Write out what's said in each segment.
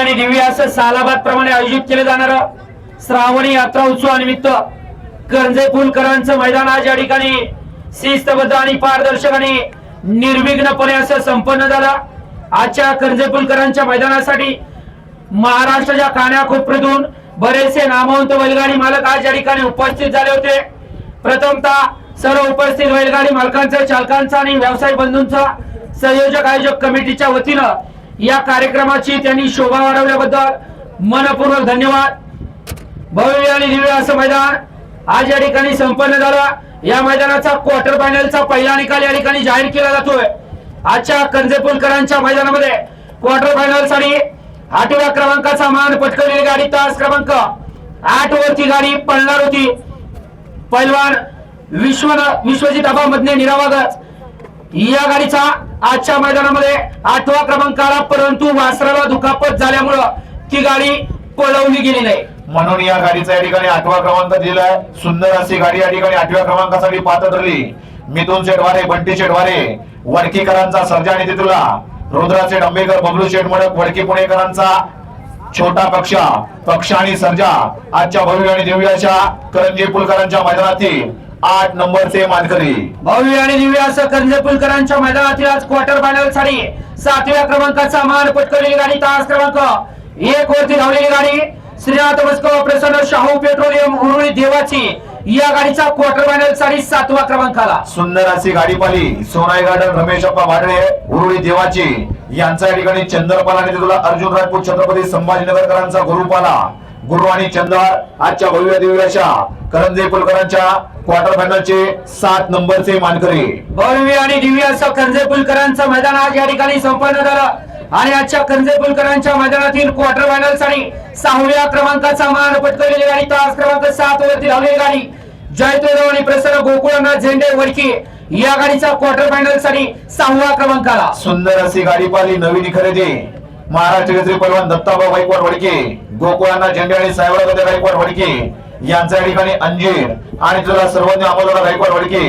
आणि दिव्य असं सालाबाद प्रमाणे आयोजित केलं जाणार श्रावणी यात्रा उत्सवानिमित्त करंजे पुलकरांचं मैदान आज या ठिकाणी शिस्तबद्ध आणि पारदर्शक आणि निर्विघ्नपणे असं संपन्न झालं. आजच्या करंजे पुलकरांच्या मैदानासाठी महाराष्ट्राच्या कानाकोपऱ्यातून बरेचसे नामवंत बैलगाडी मालक आज या ठिकाणी उपस्थित झाले होते. प्रथमतः सर्व उपस्थित बैलगाडी मालकांचा चालकांचा आणि व्यावसायिक बंधूंचा संयोजक आयोजक कमिटीच्या वतीनं या कार्यक्रमाची त्यांनी शोभा वाढवल्याबद्दल मनपूर्वक धन्यवाद. भव्य आणि दिव्य असं मैदान आज या ठिकाणी संपन्न झालं. या मैदानाचा क्वार्टर फायनलचा पहिला निकाल या ठिकाणी जाहीर केला जातोय. आजच्या कंजेपुलकरांच्या मैदानामध्ये क्वार्टर फायनलसाठी आठव्या क्रमांकाचा मान पटकवलेली गाडी तास क्रमांक आठ वरती गाडी पळणार होती. पैलवान विश्व विश्वजित आबा मधने निरावागत. या गाडीचा आजच्या मैदानामध्ये आठवा क्रमांक आला परंतु वासराला दुखापत झाल्यामुळं ती गाडी पळवली गेली नाही. म्हणून या गाडीचा या ठिकाणी आठवा क्रमांक दिलाय सुंदर अशी गाडी या ठिकाणी आठव्या क्रमांकासाठी पात्र ठरली मिथून शेटवारे बंटी शेटवारे वडकीकरांचा सर्जा आणि तुला. रुद्रा शेठ आंबेकर बबलू शेठ मडक वडकी पुणेकरांचा छोटा पक्षा पक्ष आणि सर्जा. आजच्या भव्य आणि दिव्याच्या अशा करंजी पुलकरांच्या मैदानातील आठ नंबरचे मानकरी. भव्य आणि दिव्य असं करंजे पुलकरांच्या मैदानातील आज क्वार्टर फायनलसाठी सातव्या क्रमांकाचा मान पटकवलेली गाडी तास क्रमांक एक वरती धावलेली गाडी. श्रीनाथ मस्को प्रसन्न शाहू पेट्रोलियम उरुळी देवाची या गाडीचा क्वार्टर फायनलसाठी सातवा क्रमांक आला सुंदर अशी गाडी पाली सोनाई गार्डन रमेश अप्पा भाडळे उरुळी देवाची. यांचा या ठिकाणी चंद्रपाल आणि तुला अर्जुन राजपूत छत्रपती संभाजीनगरकरांचा गुरुपाला. गुरु आणि चंदर आजच्या भव्य दिव्य अशा करंजे पुलकरांच्या क्वार्टर फायनलचे सात नंबरचे मानकरी. भव्य आणि दिव्य असं करंजे पुलकरांचं मैदान आज या ठिकाणी संपन्न झालं. आणि आजच्या करंजे पुलकरांच्या मैदानातील क्वार्टर फायनलसाठी सहाव्या क्रमांकाचा मान पटकवलेली गाडी तास क्रमांक सात वरती धावलेली गाडी. जयतो आणि प्रसन्न गोकुळनाथ झेंडे वडकी या गाडीचा क्वार्टर फायनलसाठी सहावा क्रमांक आला. सुंदर अशी गाडी पाली नवीन खरेदी. महाराष्ट्र केसरी पैलवान दत्ताभाऊ गायकवाड वडके. गोकुळांना झेंडे आणि साहेबराव गायकवाड वडके. यांच्या या ठिकाणी अंजीर आणि तुला सर्वज्ञ अमोलराव गायकवाड वडके.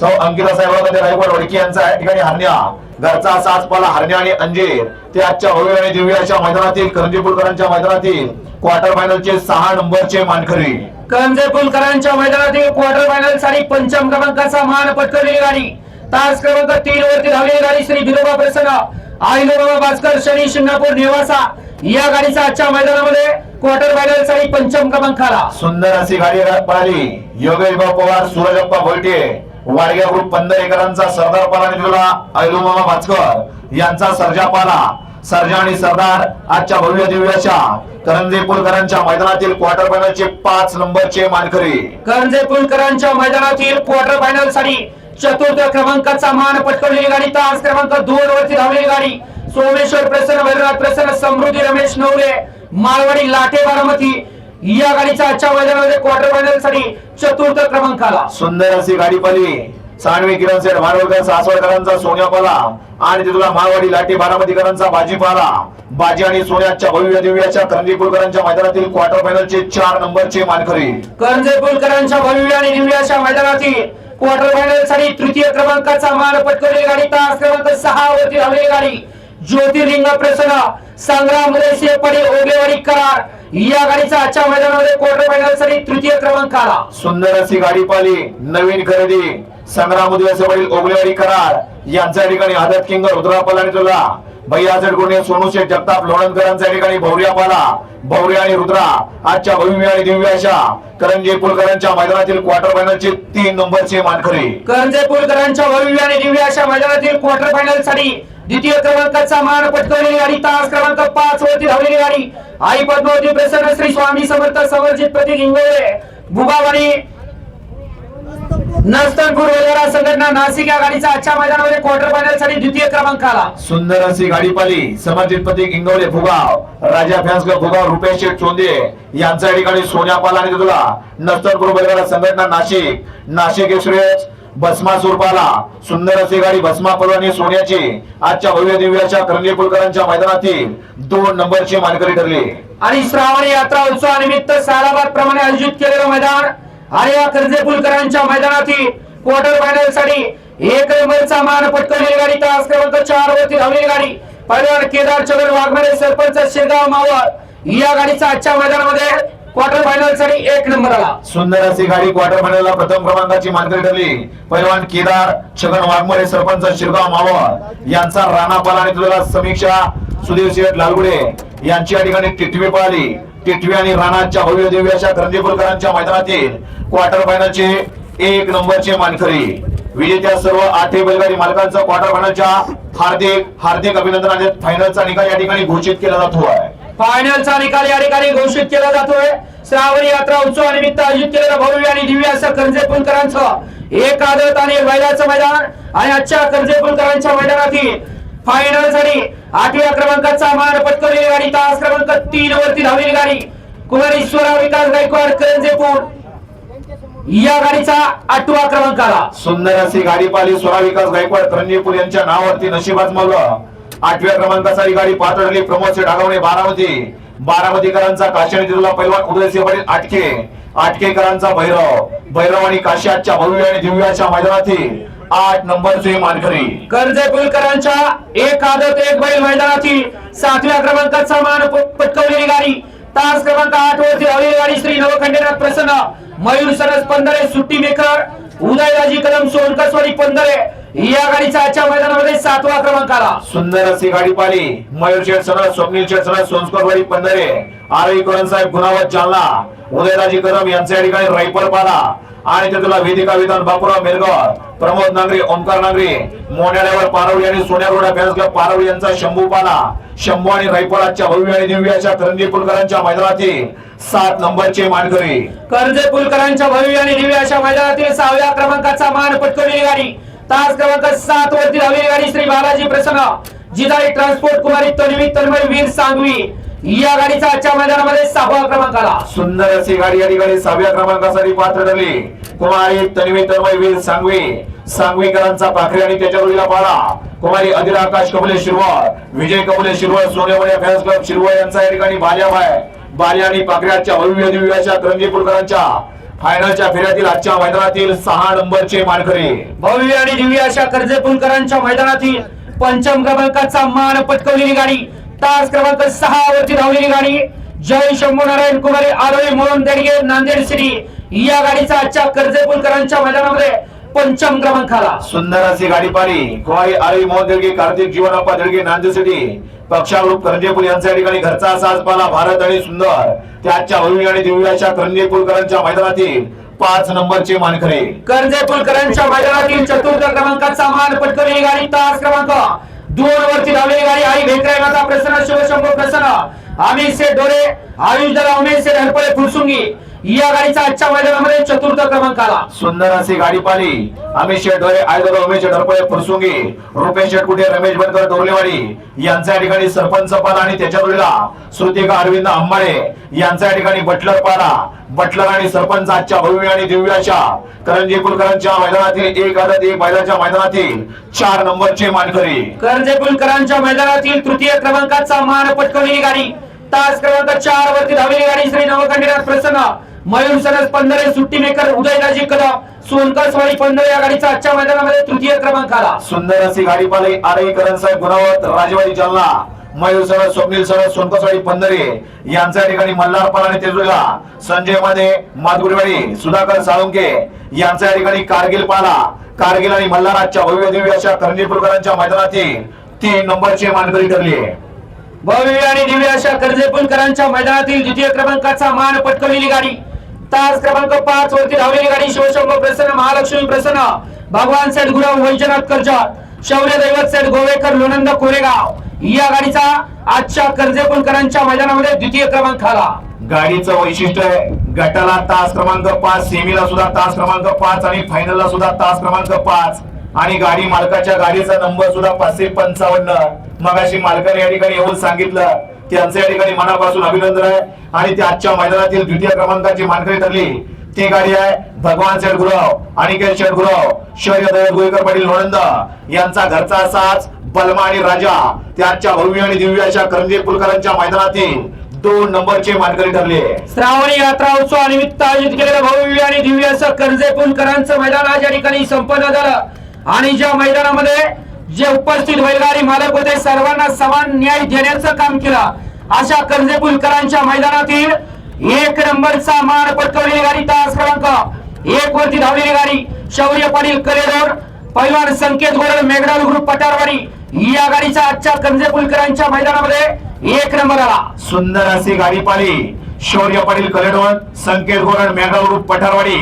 सौ अंकिता साहेबराव गायकवाड वडके यांचा या ठिकाणी हरण्या. घरचा साच पाला हरण्या आणि अंजीर. ते आजच्या भव्य आणि दिव्य अशा मैदानातील करंजीपूरकरांच्या मैदानातील क्वार्टर फायनलचे सहा नंबरचे मानकरी. करंजे कुलकरांच्या मैदानातील क्वार्टर फायनलसाठी पंचम क्रमांकाचा मान पटकवलेली गाडी. तास क्रमांक तीन वरती धावलेली गाडी श्री बिरोबा प्रसन्न. आईलोबा भास्कर शनी शिंगणापूर निवासा या गाडीचा आजच्या मैदानामध्ये क्वार्टर फायनलसाठी पंचम क्रमांक आला सुंदर अशी गाडी पळाली. योगेश भाऊ पवार सूरजप्पा भोईटे वाडग्या ग्रुप पंधरेकरांचा सरदार पाला तुला ऐलुमामा भास्कर यांचा सर्जा पाला. सर्जा आणि सरदार आजच्या भव्य दिव्याच्या करंजे पुलकरांच्या मैदानातील क्वार्टर फायनलचे पाच नंबरचे मानकरी. करंजे पुलकरांच्या मैदानातील क्वार्टर फायनलसाठी चतुर्थ क्रमांकाचा मान पटकवलेली गाडी तास क्रमांक दोन वरती धावलेली गाडी. सोमेश्वर प्रसन्न भैरनाथ प्रसन्न समृद्धी रमेश नवरे मालवाडी लाटे बारामती. या गाडीचा आजच्या मैदानामध्ये क्वार्टर फायनलसाठी चतुर्थ क्रमांक आला सुंदर अशी गाडी पाली सानवी किरणसेठ सेठ सासवडकरांचा सोन्यापाला आणि तिथला मारवाडी लाठी बारामतीकरांचा भाजीपाला बाजी आणि सोन्याच्या भव्य दिव्याच्या करंजी पुलकरांच्या मैदानातील क्वार्टर फायनलचे चार नंबरचे मानकरी. करंजे पुलकरांच्या भव्य आणि दिव्याच्या मैदानातील क्वार्टर फायनलसाठी तृतीय क्रमांकाचा मान पटकवलेली गाडी तास क्रमांक सहा वरती धावलेली गाडी. ज्योतिर्लिंग प्रसन्न संग्राम मुलेशे पडे करार या गाडीचा आजच्या मैदानामध्ये क्वार्टर फायनलसाठी तृतीय क्रमांक आला. सुंदर अशी गाडी पाली नवीन खरेदी. संग्राम उद्याचे वडील ओगलेवाडी करार यांच्या ठिकाणी आदत किंग रुद्रापाल आणि तुला भैया जडगुणे सोनू शेठ जगताप लोणंदकरांच्या ठिकाणी भौर्या पाला. भौर्या आणि रुद्रा. आजच्या भव्य आणि दिव्य अशा करंजी पुलकरांच्या मैदानातील क्वार्टर फायनलचे तीन नंबरचे मानकरी. करंजे पुलकरांच्या भव्य आणि दिव्य अशा मैदानातील क्वार्टर फायनलसाठी द्वितीय क्रमांकाचा मान पटकवलेली गाडी तास क्रमांक पाच वरती धावलेली गाडी. आई पद्मावती प्रसन्न श्री स्वामी समर्थ समर्जित प्रतीक इंगोळे भुगावाडी नस्तनपूर वगैरे संघटना नाशिक या गाडीचा आजच्या मैदानामध्ये क्वार्टर फायनलसाठी द्वितीय क्रमांक आला सुंदर अशी गाडी पाली समर्जित प्रतीक इंगवले फुगाव राजा फॅन्स क्लब फुगाव रुपेश शेठ चोंदे यांच्या ठिकाणी सोन्या पाला आणि तुला नस्तनपूर वगैरे संघटना नाशिक. नाशिक एक्सप्रेस भस्मा स्वरूपाला सुंदर असे गाडी भस्मा पलवानी सोन्याचे. आजच्या भव्य दिव्याच्या करंजी पुलकरांच्या मैदानातील दोन नंबरचे मानकरी ठरले. आणि श्रावण यात्रा उत्सवानिमित्त सालाबाद प्रमाणे आयोजित केलेलं मैदान आणि या कर्जे पुलकरांच्या मैदानातील क्वार्टर फायनलसाठी एक नंबरचा मान पटकवलेली गाडी तास क्रमांक चार वरती धावलेली गाडी. पहिलवान केदार चंद्र वाघमारे सरपंच शिरगाव मावळ. या गाडीचा आजच्या मैदानामध्ये क्वार्टर फायनलसाठी एक नंबर आला. सुंदर अशी गाडी क्वार्टर फायनलला प्रथम क्रमांकाची मानकरी ठरली. पैलवान केदार छगन वाघमोरे सरपंच शिरगाव मावळ. यांचा राणापाल आणि तुला समीक्षा सुधीर शेठ लालगुडे. यांची या ठिकाणी टिटवी पळाली. टिटवी आणि राणाच्या भव्य देवी अशा करंजीपूरकरांच्या मैदानातील क्वार्टर फायनलचे एक नंबरचे मानकरी. विजेत्या सर्व आठही बैलगाडी मालकांचं क्वार्टर फायनलच्या हार्दिक हार्दिक अभिनंदन आणि फायनलचा निकाल या ठिकाणी घोषित केला जातो आहे. फायनलचा निकाल या ठिकाणी घोषित केला जातोय. श्रावणी यात्रा उत्सवानिमित्त आयोजित केलेलं भव्य आणि दिव्य असं कर्जे पुलकरांचं एक आदत आणि बैलाचं मैदान. आणि आजच्या कर्जे पुलकरांच्या मैदानातील फायनलसाठी आठव्या क्रमांकाचा मान पटकवलेली गाडी तास क्रमांक तीन वरती धावलेली गाडी. कुमारेश्वरा विकास गायकवाड करंजेपूर. या गाडीचा आठवा क्रमांक आला. सुंदर अशी गाडी पाहिली. स्वरा विकास गायकवाड करंजेपूर यांच्या नावावरती नशिबात आजमावलं आठव्या क्रमांकाचा गाडी पातळली प्रमोद शेठ आगवणे बारामती. बारामतीकरांचा काशी दिलेला तिथला पैलवान उदयसिंह पाटील आटके. आटकेकरांचा भैरव. भैरव आणि काशी आजच्या भव्य आणि दिव्याच्या मैदानातील आठ नंबरचे मानकरी. कर्जे पुलकरांच्या एक आदत एक बैल मैदानातील सातव्या क्रमांकाचा मान पटकवलेली गाडी. तास क्रमांक आठ वरती धावलेली गाडी श्री नवखंडेनाथ प्रसन्न. मयूर सरस पंधरे सुट्टी मेकर. उदयराजी कदम सोनकसवाडी पंधरे. या गाडीचा आजच्या मैदानामध्ये सातवा क्रमांक आला. सुंदर अशी गाडी पाहिली. मयूर शेठ सरस स्वप्नील शेठ सोनस्करवाडी पंधरे. आरई करण साहेब गुणावत जालना. उदयराजी कदम यांच्या ठिकाणी रायपर पाला. आणि तिथला वेदिका विधान बापूराव मेरगाव प्रमोद नांगरे ओमकार नांगरे. मोन्याड्यावर पारवली आणि सोन्या रोडा फॅन्स क्लब पारवली यांचा शंभू पाला. शंभू आणि रायपराच्या भव्य आणि दिव्य अशा करंजी पुलकरांच्या मैदानातील सात नंबरचे मानकरी. कर्जे पुलकरांच्या भव्य आणि दिव्य अशा मैदानातील सहाव्या क्रमांकाचा मान पटकवलेली गाडी. तास क्रमांक सात वरती धावलेली गाडी श्री बालाजी प्रसन्न. जिजाई ट्रान्सपोर्ट कुमारी तन्वी तन्मय वीर सांगवी. या गाडीचा आजच्या मैदानामध्ये सहावा क्रमांक आला. सुंदर अशी गाडी या ठिकाणी सहाव्या क्रमांकासाठी पात्र ठरली. कुमारी तन्वी तन्मय वीर सांगवी. सांगवीकरांचा पाखरे आणि त्याच्या जोडीला पाडा कुमारी अदिल आकाश कबले शिरवळ. विजय कबले शिरवळ सोनेवडे फॅन्स क्लब शिरवळ यांचा या ठिकाणी भाल्या बाल्याबाय बाल्या आणि पाखऱ्याच्या भव्य दिव्याच्या अशा करंजीपूरकरांच्या फायनलच्या फेऱ्यातील आजच्या मैदानातील सहा नंबरचे मानकरी. भव्य आणि दिव्य अशा कर्जे पुलकरांच्या मैदानातील पंचम क्रमांकाचा मान पटकवलेली गाडी तास क्रमांक सहा वरती धावलेली गाडी जय शंभू नारायण कुमारी आरोळी मोहन देडगे नांदेड सिटी या गाडीचा आजच्या कर्जे पुलकरांच्या मैदानामध्ये पंचम क्रमांक आला सुंदर अशी गाडी पारी कुमारी आरवी मोहन देडगे कार्तिक जीवनाप्पा देडगे नांदेड सिटी पक्षारूप करंजेपूर यांच्या या ठिकाणी घरचा साजपाला भारत आणि सुंदर. त्याच्या भव्य आणि दिव्याच्या अशा करंजेपूरकरांच्या मैदानातील पाच नंबरचे मानकरी. कर्जे पुलकरांच्या मैदानातील चतुर्थ क्रमांकाचा मान पटकवलेली गाडी तास क्रमांक दोन वरती धावलेली गाडी. आई भेटराय माता प्रसन्न शिवशंभू प्रसन्न. आम्ही से डोरे आयुष दला उमेश से हरपळे फुरसुंगी या गाडीचा आजच्या मैदानामध्ये चतुर्थ क्रमांक आला. सुंदर अशी गाडी पाली अमित डोळे आयदर उमेश शेठ हरपळे फुरसुंगी रुपेश शेठ कुठे रमेश बनकर डोरलेवाडी यांच्या या ठिकाणी सरपंच पाला आणि त्याच्या जोडीला श्रुतिका अरविंद अंबाडे यांच्या या ठिकाणी बटलर पाला. बटलर आणि सरपंच आजच्या भव्य आणि दिव्य अशा करंजी कुलकरांच्या मैदानातील एक आदत एक बैलाच्या मैदानातील चार नंबरचे मानकरी. कर्जे पुलकरांच्या मैदानातील तृतीय क्रमांकाचा मान पटकवलेली गाडी. तास क्रमांक चार वरती धावलेली गाडी श्री नवखंडीनाथ प्रसन्न. मयूर सरस पंधरे सुट्टी मेकर उदयराजी कदम सोनकसवाडी पंधरे या गाडीचा आजच्या मैदानामध्ये तृतीय क्रमांक आला. सुंदर अशी गाडी पाली आरई करण साहेब गुणावत राजवाडी जालना मयूर सरस स्वप्नील सरस सोनकसवाडी पंधरे यांच्या या ठिकाणी मल्हारपाल आणि तेजुला संजयमध्ये माधुरीवाडी सुधाकर साळुंके यांच्या या ठिकाणी कारगिल पाला. कारगिल आणि मल्हाराच्या भव्य दिव्य अशा करंजीपूरकरांच्या मैदानातील तीन नंबरचे मानकरी ठरले. भव्य आणि दिव्य अशा कर्जे पुलकरांच्या मैदानातील द्वितीय क्रमांकाचा मान पटकवलेली गाडी. तास क्रमांक पाच वरती धावलेली गाडी शिवशंभू प्रसन्न महालक्ष्मी प्रसन्न भगवान सेठ गुराव वैजनाथ कर्जत शौर्य दैवत सेठ गोवेकर लोणंद कोरेगाव. या गाडीचा आजच्या कर्जे पुलकरांच्या मैदानामध्ये द्वितीय क्रमांक आला. गाडीचं वैशिष्ट्य आहे गटाला तास क्रमांक पाच सेमीला सुद्धा तास क्रमांक पाच आणि फायनलला सुद्धा तास क्रमांक पाच. आणि गाडी मालकाच्या गाडीचा नंबर सुद्धा पाचशे पंचावन्न. मग अशी मालकाने या ठिकाणी येऊन सांगितलं त्यांचं या ठिकाणी मनापासून अभिनंदन आहे. आणि ते आजच्या मैदानातील द्वितीय क्रमांकाची मानकरी ठरली. ती गाडी आहे भगवान शेठगुराव अनिकेत शेठगुराव शौर्य गोयकर पाटील लोणंद. यांचा घरचा साज बलमा आणि राजा. आजच्या भव्य आणि दिव्य अशा करंजे पुलकरांच्या मैदानातील दोन नंबरचे मानकरी ठरले. श्रावणी यात्रा उत्सव निमित्त आयोजित केलेलं भव्य आणि दिव्य असं कर्जे पुलकरांचं मैदान आज या ठिकाणी संपन्न झालं. आणि ज्या मैदानामध्ये जे उपस्थित बैलगाडी मालक होते सर्वांना समान न्याय देण्याचं काम केलं. अशा कर्जेपुलकरांच्या मैदानातील एक नंबरचा मान पटकवलेली गाडी तास क्रमांक एक वरती धावलेली गाडी शौर्य पाटील कलेरोड पैलवान संकेत गोरड मेघडाल ग्रुप पटारवाडी. या गाडीचा आजच्या कंजेपुलकरांच्या मैदानामध्ये एक नंबर आला. सुंदर अशी गाडी पाली शौर्य पाटील कलेडोन संकेत गोरड मेघाल पठारवाडी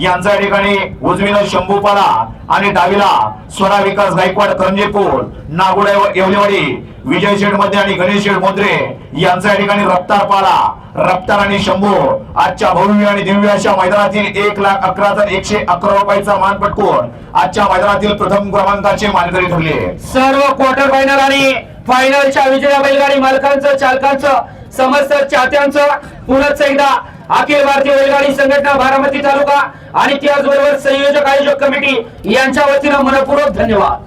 यांचा या ठिकाणी उजवीनं शंभूपाडा आणि डावीला स्वरा विकास गायकवाड करंजेपूर नागुडा येवलेवाडी विजय शेठमध्ये आणि गणेश शेठ मोद्रे यांचा या ठिकाणी रफ्तार पाला रफ्तार आणि शंभू आजच्या भव्य आणि दिव्य अशा मैदानातील एक लाख अकरा हजार एकशे अकरा रुपयाचा मान पटकून आजच्या मैदानातील प्रथम क्रमांकाचे मानकरी ठरले. सर्व क्वार्टर फायनल आणि फायनलच्या विजया बैलगाडी मालकांचं चालकांचं समस्त चाहत्यांचं पुनच एकदा अखिल भारतीय बैलगाडी संघटना बारामती तालुका आणि त्याचबरोबर संयोजक आयोजक कमिटी यांच्या वतीनं मनपूर्वक धन्यवाद.